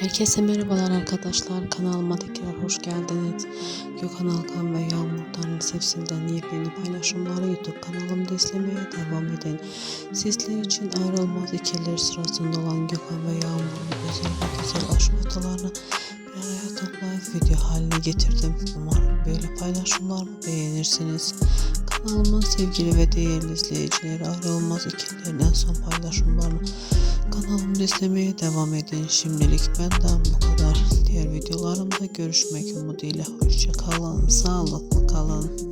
Herkese merhabalar arkadaşlar. Kanalıma tekrar hoş geldiniz. Gökhan Alkan ve Yağmur'dan Sevsil'den yepyeni paylaşımları YouTube kanalımda izlemeye devam edin. Sizler için ayrılmaz ikililer sırasında olan Gökhan ve Yağmur'un özel ve güzel aşk fotolarını bir araya toplayıp video haline getirdim. Umarım böyle paylaşımlarımı beğenirsiniz. Kanalımın sevgili ve değerli izleyicileri ayrılmaz ikililerin son paylaşımlarını Kanalımda izlemeye devam edin. Şimdilik benden bu kadar. Diğer videolarımda görüşmek umuduyla. Hoşça kalın. Sağlıklı kalın.